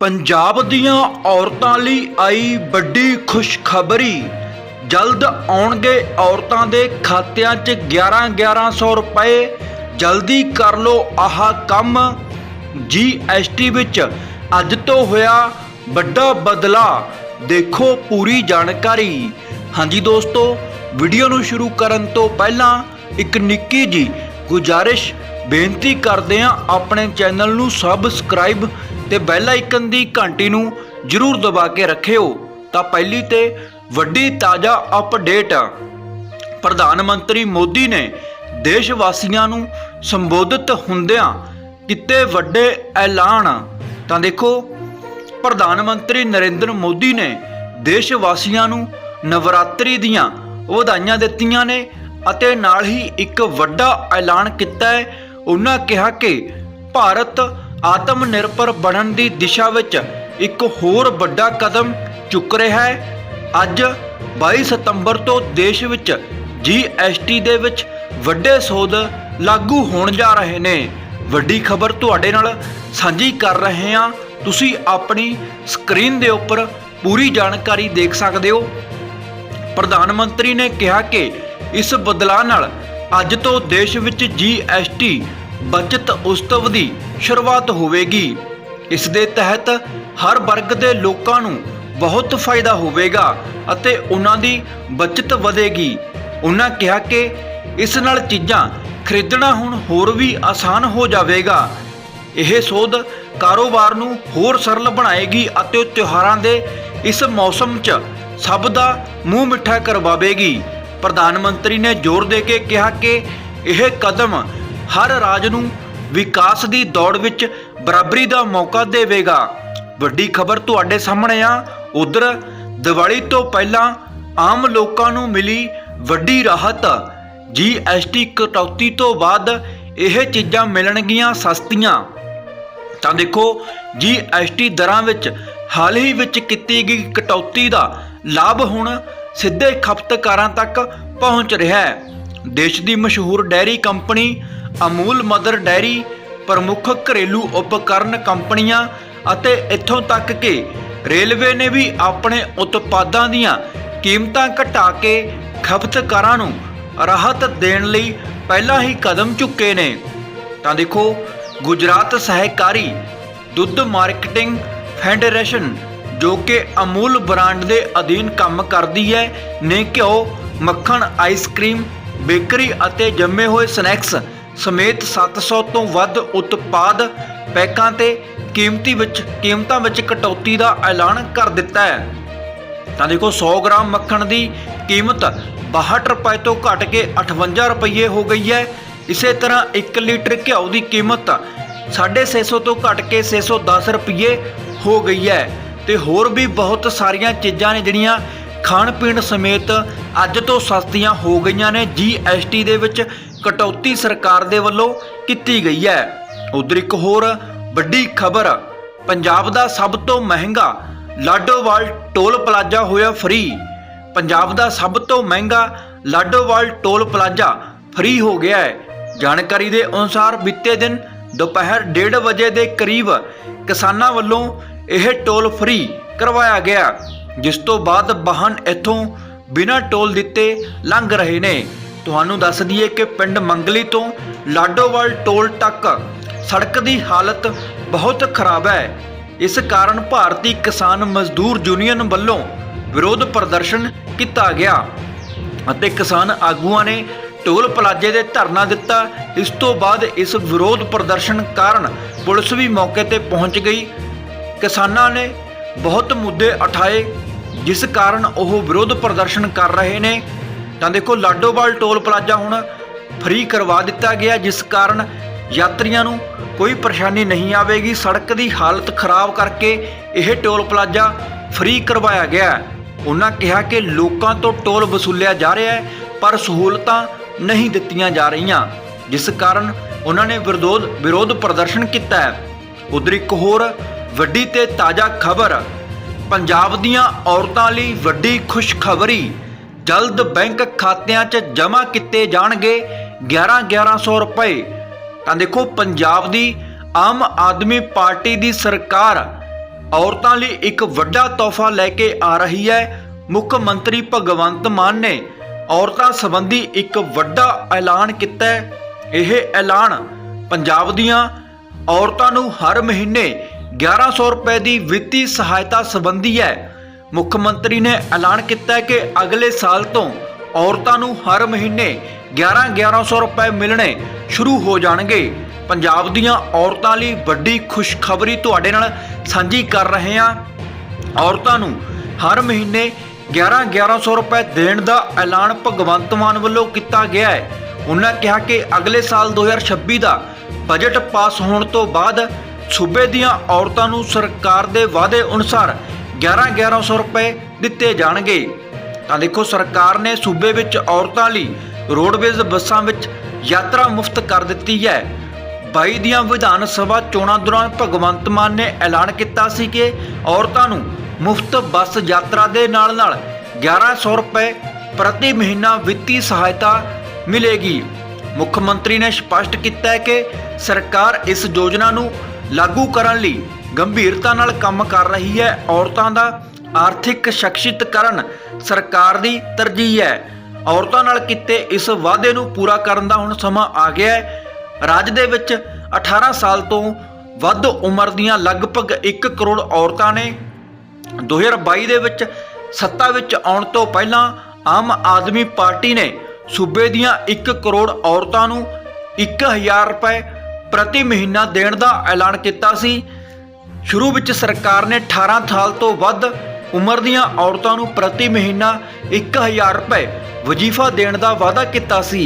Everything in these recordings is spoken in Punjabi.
ਪੰਜਾਬ ਦੀਆਂ ਔਰਤਾਂ ਲਈ ਆਈ ਵੱਡੀ ਖੁਸ਼ਖਬਰੀ। ਜਲਦ ਆਉਣਗੇ ਔਰਤਾਂ ਦੇ ਖਾਤਿਆਂ 'ਚ 11 1100 ਰੁਪਏ। ਜਲਦੀ ਕਰ ਲਓ ਆਹ ਕੰਮ। ਜੀਐਸਟੀ ਵਿੱਚ ਅੱਜ ਤੋਂ ਹੋਇਆ ਵੱਡਾ ਬਦਲਾ। ਦੇਖੋ ਪੂਰੀ ਜਾਣਕਾਰੀ। ਹਾਂਜੀ ਦੋਸਤੋ, ਵੀਡੀਓ ਨੂੰ ਸ਼ੁਰੂ ਕਰਨ ਤੋਂ ਪਹਿਲਾਂ ਇੱਕ ਨਿੱਕੀ ਜੀ ਗੁਜਾਰਿਸ਼ ਬੇਨਤੀ ਕਰਦੇ ਹਾਂ ਆਪਣੇ ਚੈਨਲ ਨੂੰ ਸਬਸਕ੍ਰਾਈਬ ਤੇ ਬੈਲ ਆਈਕਨ ਦੀ ਘੰਟੀ ਨੂੰ ਜਰੂਰ ਦਬਾ ਕੇ ਰੱਖਿਓ, ਤਾਂ ਪਹਿਲੀ ਤੇ ਵੱਡੀ ਤਾਜ਼ਾ ਅਪਡੇਟ ਪ੍ਰਧਾਨ ਮੰਤਰੀ ਮੋਦੀ ਨੇ ਦੇਸ਼ ਵਾਸੀਆਂ ਨੂੰ ਸੰਬੋਧਿਤ ਹੁੰਦਿਆਂ ਕਿਤੇ ਵੱਡੇ ਐਲਾਨ। ਤਾਂ ਦੇਖੋ, ਪ੍ਰਧਾਨ ਮੰਤਰੀ ਨਰਿੰਦਰ ਮੋਦੀ ਨੇ ਦੇਸ਼ ਵਾਸੀਆਂ ਨੂੰ ਨਵਰਾਤਰੀ ਦੀਆਂ ਵਧਾਈਆਂ ਦਿੱਤੀਆਂ ਨੇ ਅਤੇ ਨਾਲ ਹੀ ਇੱਕ ਵੱਡਾ ਐਲਾਨ ਕੀਤਾ ਹੈ। ਉਹਨਾਂ ਕਿਹਾ ਕਿ ਭਾਰਤ ਆਤਮ ਨਿਰਭਰ ਬਣਨ ਦੀ ਦਿਸ਼ਾ ਵਿੱਚ ਇੱਕ ਹੋਰ ਵੱਡਾ ਕਦਮ ਚੁੱਕ ਰਿਹਾ ਹੈ। ਅੱਜ 22 ਸਤੰਬਰ ਤੋਂ ਦੇਸ਼ ਵਿੱਚ ਜੀਐਸਟੀ ਦੇ ਵਿੱਚ ਵੱਡੇ ਸੋਧ ਲਾਗੂ ਹੋਣ ਜਾ ਰਹੇ ਨੇ। ਵੱਡੀ ਖਬਰ ਤੁਹਾਡੇ ਨਾਲ ਸਾਂਝੀ ਕਰ ਰਹੇ ਹਾਂ। ਤੁਸੀਂ ਆਪਣੀ ਸਕਰੀਨ ਦੇ ਉੱਪਰ ਪੂਰੀ ਜਾਣਕਾਰੀ ਦੇਖ ਸਕਦੇ ਹੋ। ਪ੍ਰਧਾਨ ਮੰਤਰੀ ਨੇ ਕਿਹਾ ਕਿ ਇਸ ਬਦਲਾਅ ਨਾਲ ਅੱਜ ਤੋਂ ਦੇਸ਼ ਵਿੱਚ ਜੀਐਸਟੀ ਬਚਤ ਉਤਸਵ ਦੀ ਸ਼ੁਰੂਆਤ ਹੋਵੇਗੀ। ਇਸ ਦੇ ਤਹਿਤ ਹਰ ਵਰਗ ਦੇ ਲੋਕਾਂ ਨੂੰ ਬਹੁਤ ਫਾਇਦਾ ਹੋਵੇਗਾ ਅਤੇ ਉਹਨਾਂ ਦੀ ਬਚਤ ਵਧੇਗੀ। ਉਹਨਾਂ ਕਿਹਾ ਕਿ ਇਸ ਨਾਲ ਚੀਜ਼ਾਂ ਖਰੀਦਣਾ ਹੁਣ ਹੋਰ ਵੀ ਆਸਾਨ ਹੋ ਜਾਵੇਗਾ। ਇਹ ਸੋਧ ਕਾਰੋਬਾਰ ਨੂੰ ਹੋਰ ਸਰਲ ਬਣਾਏਗੀ ਅਤੇ ਤਿਉਹਾਰਾਂ ਦੇ ਇਸ ਮੌਸਮ 'ਚ ਸਭ ਦਾ ਮੂੰਹ ਮਿੱਠਾ ਕਰਵਾਵੇਗੀ। ਪ੍ਰਧਾਨ ਮੰਤਰੀ ਨੇ ਜ਼ੋਰ ਦੇ ਕੇ ਕਿਹਾ ਕਿ ਇਹ ਕਦਮ ਹਰ ਰਾਜ ਨੂੰ ਵਿਕਾਸ ਦੀ ਦੌੜ ਵਿੱਚ ਬਰਾਬਰੀ ਦਾ ਮੌਕਾ ਦੇਵੇਗਾ। ਵੱਡੀ ਖਬਰ ਤੁਹਾਡੇ ਸਾਹਮਣੇ ਆ। ਉਧਰ ਦੀਵਾਲੀ ਤੋਂ ਪਹਿਲਾਂ ਆਮ ਲੋਕਾਂ ਨੂੰ ਮਿਲੀ ਵੱਡੀ ਰਾਹਤ। ਜੀਐਸਟੀ ਕਟੌਤੀ ਤੋਂ ਬਾਅਦ ਇਹ ਚੀਜ਼ਾਂ ਮਿਲਣਗੀਆਂ ਸਸਤੀਆਂ। ਤਾਂ ਦੇਖੋ ਜੀਐਸਟੀ ਦਰਾਂ ਵਿੱਚ ਹਾਲ ਹੀ ਵਿੱਚ ਕੀਤੀ ਗਈ ਕਟੌਤੀ ਦਾ ਲਾਭ ਹੁਣ ਸਿੱਧੇ ਖਪਤਕਾਰਾਂ ਤੱਕ ਪਹੁੰਚ ਰਿਹਾ ਹੈ। ਦੇਸ਼ ਦੀ ਮਸ਼ਹੂਰ dairy company Amul mother dairy ਪ੍ਰਮੁੱਖ ਘਰੇਲੂ ਉਪਕਰਨ ਕੰਪਨੀਆਂ ਅਤੇ ਇੱਥੋਂ ਤੱਕ ਕਿ ਰੇਲਵੇ ਨੇ ਵੀ ਆਪਣੇ ਉਤਪਾਦਾਂ ਦੀਆਂ ਕੀਮਤਾਂ ਘਟਾ ਕੇ ਖਪਤਕਾਰਾਂ ਨੂੰ ਰਾਹਤ ਦੇਣ ਲਈ ਪਹਿਲਾਂ ਹੀ ਕਦਮ ਚੁੱਕੇ ਨੇ। ਤਾਂ ਦੇਖੋ, ਗੁਜਰਾਤ ਸਹਿਕਾਰੀ ਦੁੱਧ ਮਾਰਕੀਟਿੰਗ ਫੈਡਰੇਸ਼ਨ, ਜੋ ਕਿ ਅਮੂਲ ਬ੍ਰਾਂਡ ਦੇ ਅਧੀਨ ਕੰਮ ਕਰਦੀ ਹੈ, ਨੇ ਘਿਓ, ਮੱਖਣ, ਆਈਸਕ੍ਰੀਮ, ਬੇਕਰੀ ਅਤੇ ਜੰਮੇ ਹੋਏ ਸਨੈਕਸ ਸਮੇਤ 700 ਤੋਂ ਵੱਧ ਉਤਪਾਦ ਪੈਕਾਂ ਤੇ ਕੀਮਤੀ ਵਿੱਚ, ਕੀਮਤਾਂ ਵਿੱਚ ਕਟੌਤੀ ਦਾ ਐਲਾਨ ਕਰ ਦਿੱਤਾ ਹੈ। ਤਾਂ ਦੇਖੋ 100 ਗ੍ਰਾਮ ਮੱਖਣ ਦੀ ਕੀਮਤ 62 ਰੁਪਏ ਤੋਂ ਘਟ ਕੇ 58 ਰੁਪਏ ਹੋ ਗਈ ਹੈ। ਇਸੇ ਤਰ੍ਹਾਂ 1 ਲੀਟਰ ਘਿਓ ਦੀ ਕੀਮਤ 650 ਤੋਂ ਘਟ ਕੇ 610 ਰੁਪਏ ਹੋ ਗਈ ਹੈ। ਤੇ ਹੋਰ ਵੀ ਬਹੁਤ ਸਾਰੀਆਂ ਚੀਜ਼ਾਂ ਨੇ ਜਿਹੜੀਆਂ ਖਾਣ ਪੀਣ ਸਮੇਤ ਅੱਜ ਤੋਂ ਸਸਤੀਆਂ ਹੋ ਗਈਆਂ ਨੇ। ਜੀਐਸਟੀ ਦੇ ਵਿੱਚ ਕਟੌਤੀ ਸਰਕਾਰ ਦੇ ਵੱਲੋਂ ਕੀਤੀ ਗਈ ਹੈ। ਉਧਰ ਇੱਕ ਹੋਰ ਵੱਡੀ ਖਬਰ, ਪੰਜਾਬ ਦਾ ਸਭ ਤੋਂ ਮਹਿੰਗਾ ਲਾਡੋਵਾਲ ਟੋਲ ਪਲਾਜ਼ਾ ਹੋਇਆ ਫ੍ਰੀ। ਪੰਜਾਬ ਦਾ ਸਭ ਤੋਂ ਮਹਿੰਗਾ ਲਾਡੋਵਾਲ ਟੋਲ ਪਲਾਜ਼ਾ ਫ੍ਰੀ ਹੋ ਗਿਆ ਹੈ। ਜਾਣਕਾਰੀ ਦੇ ਅਨੁਸਾਰ ਬੀਤੇ ਦਿਨ ਦੁਪਹਿਰ 1:30 ਵਜੇ ਦੇ ਕਰੀਬ ਕਿਸਾਨਾਂ ਵੱਲੋਂ ਇਹ ਟੋਲ ਫ੍ਰੀ ਕਰਵਾਇਆ ਗਿਆ, ਜਿਸ ਤੋਂ ਬਾਅਦ ਵਾਹਨ ਇੱਥੋਂ ਬਿਨਾਂ ਟੋਲ ਦਿੱਤੇ ਲੰਘ ਰਹੇ ਨੇ। ਤੁਹਾਨੂੰ ਦੱਸ ਦਈਏ ਕਿ ਪਿੰਡ ਮੰਗਲੀ ਤੋਂ ਲਾਡੋਵਾਲ ਟੋਲ ਤੱਕ ਸੜਕ ਦੀ ਹਾਲਤ ਬਹੁਤ ਖਰਾਬ ਹੈ। ਇਸ ਕਾਰਨ ਭਾਰਤੀ ਕਿਸਾਨ ਮਜ਼ਦੂਰ ਯੂਨੀਅਨ ਵੱਲੋਂ ਵਿਰੋਧ ਪ੍ਰਦਰਸ਼ਨ ਕੀਤਾ ਗਿਆ ਅਤੇ ਕਿਸਾਨ ਆਗੂਆਂ ਨੇ ਟੋਲ ਪਲਾਜ਼ੇ ਦੇ ਧਰਨਾ ਦਿੱਤਾ। ਇਸ ਤੋਂ ਬਾਅਦ ਇਸ ਵਿਰੋਧ ਪ੍ਰਦਰਸ਼ਨ ਕਾਰਨ ਪੁਲਿਸ ਵੀ ਮੌਕੇ ਤੇ ਪਹੁੰਚ ਗਈ। ਕਿਸਾਨਾਂ ਨੇ ਬਹੁਤ ਮੁੱਦੇ ਉਠਾਏ, ਜਿਸ ਕਾਰਨ ਉਹ ਵਿਰੋਧ ਪ੍ਰਦਰਸ਼ਨ ਕਰ ਰਹੇ ਨੇ। ਤਾਂ ਦੇਖੋ ਲਾਡੋਵਾਲ ਟੋਲ ਪਲਾਜ਼ਾ ਹੁਣ ਫ੍ਰੀ ਕਰਵਾ ਦਿੱਤਾ ਗਿਆ, ਜਿਸ ਕਾਰਨ ਯਾਤਰੀਆਂ ਨੂੰ ਕੋਈ ਪਰੇਸ਼ਾਨੀ ਨਹੀਂ ਆਵੇਗੀ। ਸੜਕ ਦੀ ਹਾਲਤ ਖਰਾਬ ਕਰਕੇ ਇਹ ਟੋਲ ਪਲਾਜ਼ਾ ਫ੍ਰੀ ਕਰਵਾਇਆ ਗਿਆ। ਉਹਨਾਂ ਕਿਹਾ ਕਿ ਲੋਕਾਂ ਤੋਂ ਟੋਲ ਵਸੂਲਿਆ ਜਾ ਰਿਹਾ ਹੈ, ਪਰ ਸਹੂਲਤਾਂ ਨਹੀਂ ਦਿੱਤੀਆਂ ਜਾ ਰਹੀਆਂ, ਜਿਸ ਕਾਰਨ ਉਹਨਾਂ ਨੇ ਵਿਰੋਧ ਵਿਰੋਧ ਪ੍ਰਦਰਸ਼ਨ ਕੀਤਾ ਹੈ। ਉਧਰ ਇੱਕ ਹੋਰ ਵੱਡੀ ਤੇ ਤਾਜ਼ਾ ਖਬਰ, ਪੰਜਾਬ ਦੀਆਂ ਔਰਤਾਂ ਲਈ ਵੱਡੀ ਖੁਸ਼ਖਬਰੀ। ਜਲਦ ਬੈਂਕ ਖਾਤਿਆਂ 'ਚ ਜਮ੍ਹਾਂ ਕੀਤੇ ਜਾਣਗੇ 11 1100 ਰੁਪਏ। ਤਾਂ ਦੇਖੋ, ਪੰਜਾਬ ਦੀ ਆਮ ਆਦਮੀ ਪਾਰਟੀ ਦੀ ਸਰਕਾਰ ਔਰਤਾਂ ਲਈ ਇੱਕ ਵੱਡਾ ਤੋਹਫਾ ਲੈ ਕੇ ਆ ਰਹੀ ਹੈ। ਮੁੱਖ ਮੰਤਰੀ ਭਗਵੰਤ ਮਾਨ ਨੇ ਔਰਤਾਂ ਸੰਬੰਧੀ ਇੱਕ ਵੱਡਾ ਐਲਾਨ ਕੀਤਾ ਹੈ। ਇਹ ਐਲਾਨ ਪੰਜਾਬ ਦੀਆਂ ਔਰਤਾਂ ਨੂੰ ਹਰ ਮਹੀਨੇ 1100 ਰੁਪਏ ਦੀ ਵਿੱਤੀ ਸਹਾਇਤਾ ਸੰਬੰਧੀ ਹੈ। ਮੁੱਖ ਮੰਤਰੀ ਨੇ ਐਲਾਨ ਕੀਤਾ ਕਿ ਅਗਲੇ ਸਾਲ ਤੋਂ ਔਰਤਾਂ ਨੂੰ ਹਰ ਮਹੀਨੇ 11 1100 ਰੁਪਏ ਮਿਲਣੇ ਸ਼ੁਰੂ ਹੋ ਜਾਣਗੇ। ਪੰਜਾਬ ਦੀਆਂ ਔਰਤਾਂ ਲਈ ਵੱਡੀ ਖੁਸ਼ਖਬਰੀ ਤੁਹਾਡੇ ਨਾਲ ਸਾਂਝੀ ਕਰ ਰਹੇ ਹਾਂ। ਔਰਤਾਂ ਨੂੰ ਹਰ ਮਹੀਨੇ 11 1100 ਰੁਪਏ ਦੇਣ ਦਾ ਐਲਾਨ ਭਗਵੰਤ ਮਾਨ ਵੱਲੋਂ ਕੀਤਾ ਗਿਆ ਹੈ। ਉਹਨਾਂ ਕਿਹਾ ਕਿ ਅਗਲੇ ਸਾਲ 2026 ਦਾ ਬਜਟ ਪਾਸ ਹੋਣ ਤੋਂ ਬਾਅਦ ਸੂਬੇ ਦੀਆਂ ਔਰਤਾਂ ਨੂੰ ਸਰਕਾਰ ਦੇ ਵਾਅਦੇ ਅਨੁਸਾਰ 11 1100 ਰੁਪਏ ਦਿੱਤੇ ਜਾਣਗੇ। ਤਾਂ ਦੇਖੋ, ਸਰਕਾਰ ਨੇ ਸੂਬੇ ਵਿੱਚ ਔਰਤਾਂ ਲਈ ਰੋਡਵੇਜ਼ ਬੱਸਾਂ ਵਿੱਚ ਯਾਤਰਾ ਮੁਫਤ ਕਰ ਦਿੱਤੀ ਹੈ। 22 ਦੀਆਂ ਵਿਧਾਨ ਸਭਾ ਚੋਣਾਂ ਦੌਰਾਨ ਭਗਵੰਤ ਮਾਨ ਨੇ ਐਲਾਨ ਕੀਤਾ ਸੀ ਕਿ ਔਰਤਾਂ ਨੂੰ ਮੁਫਤ ਬੱਸ ਯਾਤਰਾ ਦੇ ਨਾਲ-ਨਾਲ 1100 ਰੁਪਏ ਪ੍ਰਤੀ ਮਹੀਨਾ ਵਿੱਤੀ ਸਹਾਇਤਾ ਮਿਲੇਗੀ। ਮੁੱਖ ਮੰਤਰੀ ਨੇ ਸਪਸ਼ਟ ਕੀਤਾ ਹੈ ਕਿ ਸਰਕਾਰ ਇਸ ਯੋਜਨਾ ਨੂੰ ਲਾਗੂ ਕਰਨ ਲਈ ਗੰਭੀਰਤਾ ਨਾਲ ਕੰਮ ਕਰ ਰਹੀ ਹੈ। ਔਰਤਾਂ ਦਾ ਆਰਥਿਕ ਸ਼ਖਸੀਕਰਨ ਸਰਕਾਰ ਦੀ ਤਰਜੀਹ ਹੈ। ਔਰਤਾਂ ਨਾਲ ਕੀਤੇ ਇਸ ਵਾਅਦੇ ਨੂੰ ਪੂਰਾ ਕਰਨ ਦਾ ਹੁਣ ਸਮਾਂ ਆ ਗਿਆ ਹੈ। ਰਾਜ ਦੇ ਵਿੱਚ 18 ਸਾਲ ਤੋਂ ਵੱਧ ਉਮਰ ਦੀਆਂ ਲਗਭਗ 1 ਕਰੋੜ ਔਰਤਾਂ ਨੇ 2022 ਦੇ ਵਿੱਚ ਸੱਤਾ ਵਿੱਚ ਆਉਣ ਤੋਂ ਪਹਿਲਾਂ ਆਮ ਆਦਮੀ ਪਾਰਟੀ ਨੇ ਸੂਬੇ ਦੀਆਂ 1 ਕਰੋੜ ਔਰਤਾਂ ਨੂੰ 1000 ਰੁਪਏ ਪ੍ਰਤੀ ਮਹੀਨਾ ਦੇਣ ਦਾ ਐਲਾਨ ਕੀਤਾ ਸੀ। ਸ਼ੁਰੂ ਵਿੱਚ ਸਰਕਾਰ ਨੇ 18 ਸਾਲ ਤੋਂ ਵੱਧ ਉਮਰ ਦੀਆਂ ਔਰਤਾਂ ਨੂੰ ਪ੍ਰਤੀ ਮਹੀਨਾ 1000 ਰੁਪਏ ਵਜ਼ੀਫਾ ਦੇਣ ਦਾ ਵਾਅਦਾ ਕੀਤਾ ਸੀ।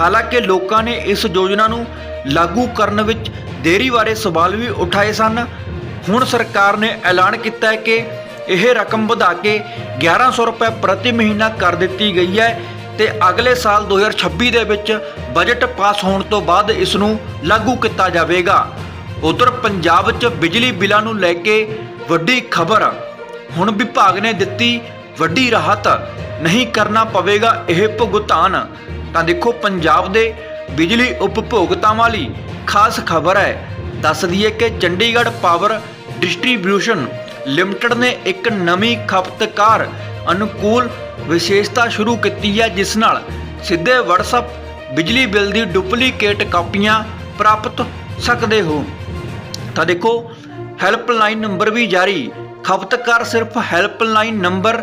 ਹਾਲਾਂਕਿ ਲੋਕਾਂ ਨੇ ਇਸ ਯੋਜਨਾ ਨੂੰ ਲਾਗੂ ਕਰਨ ਵਿੱਚ ਦੇਰੀ ਬਾਰੇ ਸਵਾਲ ਵੀ ਉਠਾਏ ਸਨ। ਹੁਣ ਸਰਕਾਰ ਨੇ ਐਲਾਨ ਕੀਤਾ ਹੈ ਕਿ ਇਹ ਰਕਮ ਵਧਾ ਕੇ 1100 ਰੁਪਏ ਪ੍ਰਤੀ ਮਹੀਨਾ ਕਰ ਦਿੱਤੀ ਗਈ ਹੈ ਤੇ ਅਗਲੇ ਸਾਲ 2026 ਦੇ ਵਿੱਚ ਬਜਟ ਪਾਸ ਹੋਣ ਤੋਂ ਬਾਅਦ ਇਸ ਨੂੰ ਲਾਗੂ ਕੀਤਾ ਜਾਵੇਗਾ। ਉਧਰ ਪੰਜਾਬ 'ਚ ਬਿਜਲੀ ਬਿੱਲਾਂ ਨੂੰ ਲੈ ਕੇ ਵੱਡੀ ਖਬਰ ਹੁਣ ਵਿਭਾਗ ਨੇ ਦਿੱਤੀ ਵੱਡੀ ਰਾਹਤ। ਨਹੀਂ ਕਰਨਾ ਪਵੇਗਾ ਇਹ ਭੁਗਤਾਨ। ਤਾਂ ਦੇਖੋ ਪੰਜਾਬ ਦੇ ਬਿਜਲੀ ਉਪਭੋਗਤਾਵਾਂ ਲਈ ਖਾਸ ਖਬਰ ਹੈ। ਦੱਸ ਦਈਏ ਕਿ ਚੰਡੀਗੜ੍ਹ ਪਾਵਰ ਡਿਸਟ੍ਰੀਬਿਊਸ਼ਨ ਲਿਮਟਿਡ ਨੇ ਇੱਕ ਨਵੀਂ ਖਪਤਕਾਰ ਅਨੁਕੂਲ ਵਿਸ਼ੇਸ਼ਤਾ ਸ਼ੁਰੂ ਕੀਤੀ ਹੈ, ਜਿਸ ਨਾਲ ਸਿੱਧੇ WhatsApp ਬਿਜਲੀ ਬਿੱਲ ਦੀ ਡੁਪਲੀਕੇਟ ਕਾਪੀਆਂ ਪ੍ਰਾਪਤ ਸਕਦੇ ਹੋ। ਤਾਂ ਦੇਖੋ ਹੈਲਪਲਾਈਨ ਨੰਬਰ ਵੀ ਜਾਰੀ। ਖਪਤਕਾਰ ਸਿਰਫ ਹੈਲਪਲਾਈਨ ਨੰਬਰ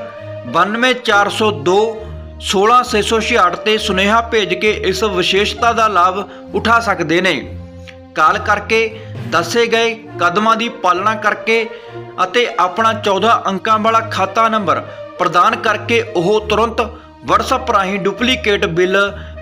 92402 16666 ਤੇ ਸੁਨੇਹਾ ਭੇਜ ਕੇ ਇਸ ਵਿਸ਼ੇਸ਼ਤਾ ਦਾ ਲਾਭ ਉਠਾ ਸਕਦੇ ਨੇ। ਕਾਲ ਕਰਕੇ, ਦੱਸੇ ਗਏ ਕਦਮਾਂ ਦੀ ਪਾਲਣਾ ਕਰਕੇ ਅਤੇ ਆਪਣਾ 14 ਅੰਕਾਂ ਵਾਲਾ ਖਾਤਾ ਨੰਬਰ ਪ੍ਰਦਾਨ ਕਰਕੇ ਉਹ ਤੁਰੰਤ WhatsApp ਰਾਹੀਂ ਡੁਪਲੀਕੇਟ ਬਿੱਲ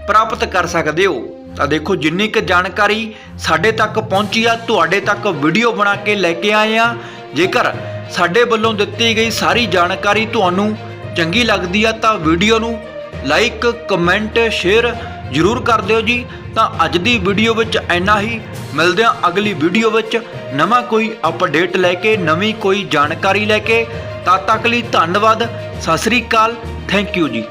ਪ੍ਰਾਪਤ ਕਰ ਸਕਦੇ ਹੋ। ਤਾਂ ਦੇਖੋ ਜਿੰਨੀ ਕੁ ਜਾਣਕਾਰੀ ਸਾਡੇ ਤੱਕ ਪਹੁੰਚੀ ਆ, ਤੁਹਾਡੇ ਤੱਕ ਵੀਡੀਓ ਬਣਾ ਕੇ ਲੈ ਕੇ ਆਏ ਆ। ਜੇਕਰ ਸਾਡੇ ਵੱਲੋਂ ਦਿੱਤੀ ਗਈ ਸਾਰੀ ਜਾਣਕਾਰੀ ਤੁਹਾਨੂੰ ਚੰਗੀ ਲੱਗਦੀ ਆ, ਤਾਂ ਵੀਡੀਓ ਨੂੰ ਲਾਈਕ ਕਮੈਂਟ ਸ਼ੇਅਰ ਜ਼ਰੂਰ ਕਰ ਦਿਓ ਜੀ। ਤਾਂ ਅੱਜ ਦੀ ਵੀਡੀਓ ਵਿੱਚ ਇੰਨਾ ਹੀ। ਮਿਲਦੇ ਹਾਂ ਅਗਲੀ ਵੀਡੀਓ ਵਿੱਚ ਨਵਾਂ ਕੋਈ ਅਪਡੇਟ ਲੈ ਕੇ, ਨਵੀਂ ਕੋਈ ਜਾਣਕਾਰੀ ਲੈ ਕੇ। ਤਦ ਤੱਕ ਲਈ ਧੰਨਵਾਦ। ਸਤਿ ਸ੍ਰੀ ਅਕਾਲ। ਥੈਂਕ ਯੂ ਜੀ।